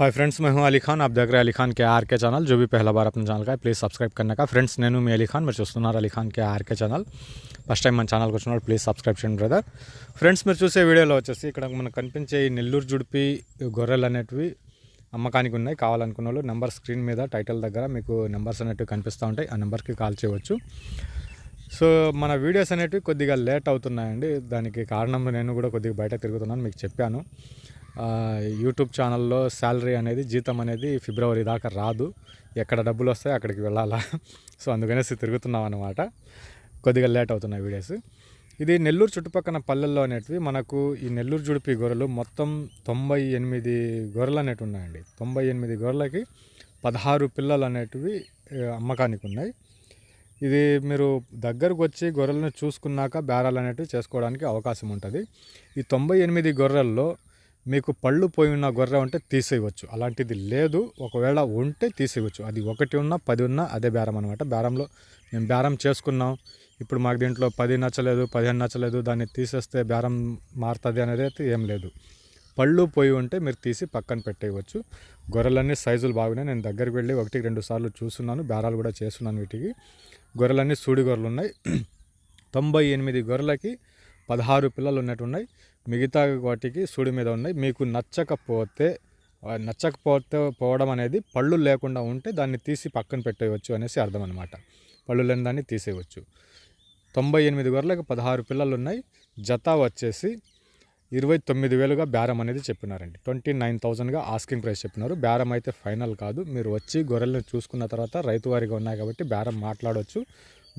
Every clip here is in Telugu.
హాయ్ ఫ్రెండ్స్ మెహం అలీ ఖాన్ ఆప్ దగ్గర అలీఖాన్ కే ఆర్కే ఛానల్ జో బీ పహలా బార్ అప్న ఛానల్ కా ప్లీజ్ సబ్స్క్రైబ్ కన్నాక ఫ్రెండ్స్ నేను మీ అలీఖాన్ మీరు చూస్తున్నారు అలీఖాన్ కే R K channel first time మన ఛానల్కి వచ్చినప్పుడు ప్లీజ్ సబ్స్క్రైబ్ చేయండి బ్రదర్ ఫ్రెండ్స్ మీరు చూసే వీడియోలో వచ్చేసి ఇక్కడ మనకు కనిపించే ఈ నెల్లూరు జుడిపి గొర్రెలు అనేటివి అమ్మకానికి ఉన్నాయి కావాలనుకున్న వాళ్ళు నెంబర్ స్క్రీన్ మీద టైటిల్ దగ్గర మీకు నెంబర్స్ అనేటివి కనిపిస్తూ ఉంటాయి ఆ నెంబర్కి కాల్ చేయవచ్చు సో మన వీడియోస్ అనేటివి కొద్దిగా లేట్ అవుతున్నాయండి దానికి కారణం నేను కూడా కొద్దిగా బయట తిరుగుతున్నాను మీకు చెప్పాను యూట్యూబ్ ఛానల్లో శాలరీ అనేది జీతం అనేది ఫిబ్రవరి దాకా రాదు. ఎక్కడ డబ్బులు వస్తాయి అక్కడికి వెళ్ళాలా. సో అందుకనేసి తిరుగుతున్నాం అనమాట కొద్దిగా లేట్ అవుతున్నాయి వీడియోస్. ఇది నెల్లూరు చుట్టుపక్కల పల్లెల్లో అనేటివి. మనకు ఈ నెల్లూరు జుడిపి గొర్రెలు మొత్తం తొంభై ఎనిమిది గొర్రెలు అనేటివి ఉన్నాయండి. తొంభై ఎనిమిది గొర్రెలకి పదహారు పిల్లలు అనేటివి అమ్మకానికి ఉన్నాయి. ఇది మీరు దగ్గరకు వచ్చి గొర్రెలను చూసుకున్నాక బేరాలు అనేటివి చేసుకోవడానికి అవకాశం ఉంటుంది. ఈ తొంభై ఎనిమిది గొర్రెల్లో మీకు పళ్ళు పోయి ఉన్న గొర్రె ఉంటే తీసేయవచ్చు. అలాంటిది లేదు. ఒకవేళ ఉంటే తీసేయవచ్చు. అది ఒకటి ఉన్నా పది ఉన్నా అదే బేరం అనమాట బేరంలో మేము బేరం చేసుకున్నాం. ఇప్పుడు మాకు దీంట్లో పది నచ్చలేదు పదిహేను నచ్చలేదు దాన్ని తీసేస్తే బేరం మారుతుంది అనేది అయితే ఏం లేదు. పళ్ళు పోయి ఉంటే మీరు తీసి పక్కన పెట్టేయవచ్చు. గొర్రెలన్నీ సైజులు బాగున్నాయి. నేను దగ్గరికి వెళ్ళి ఒకటి రెండు సార్లు చూస్తున్నాను. బేరాలు కూడా చేస్తున్నాను వీటికి. గొర్రెలన్నీ సూడి గొర్రెలు ఉన్నాయి. తొంభై ఎనిమిది గొర్రెలకి పదహారు పిల్లలు ఉన్నట్టున్నాయి. మిగతా వాటికి సూడి మీద ఉన్నాయి. మీకు నచ్చకపోతే నచ్చకపోతే పోవడం అనేది పళ్ళు లేకుండా ఉంటే దాన్ని తీసి పక్కన పెట్టేయవచ్చు అనేసి అర్థం అనమాట పళ్ళు లేని దాన్ని తీసేయవచ్చు తొంభై ఎనిమిది గొర్రెలకు పదహారు పిల్లలు ఉన్నాయి. జత వచ్చేసి ఇరవై తొమ్మిది వేలుగా బేరం అనేది చెప్పినారండి. ట్వంటీ నైన్ థౌజండ్గా ఆస్కింగ్ ప్రైస్ చెప్పినారు. బేరం అయితే ఫైనల్ కాదు. మీరు వచ్చి గొర్రెలను చూసుకున్న తర్వాత రైతు వారిగా ఉన్నాయి కాబట్టి బేరం మాట్లాడవచ్చు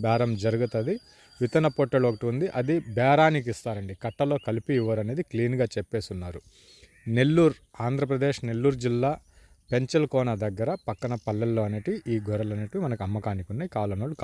బేరం జరుగుతుంది. విత్తన పొట్టెలు ఒకటి ఉంది. అది బేరానికి ఇస్తారండి. కట్టలో కలిపి ఇవ్వరు అనేది క్లీన్గా చెప్పేస్తున్నారు నెల్లూరు ఆంధ్రప్రదేశ్ నెల్లూరు జిల్లా పెంచల్కోన దగ్గర పక్కన పల్లెల్లో అనేటివి ఈ గొర్రెలు అనేటివి మనకు అమ్మకానికి ఉన్నాయి. కావాలన్నోళ్ళు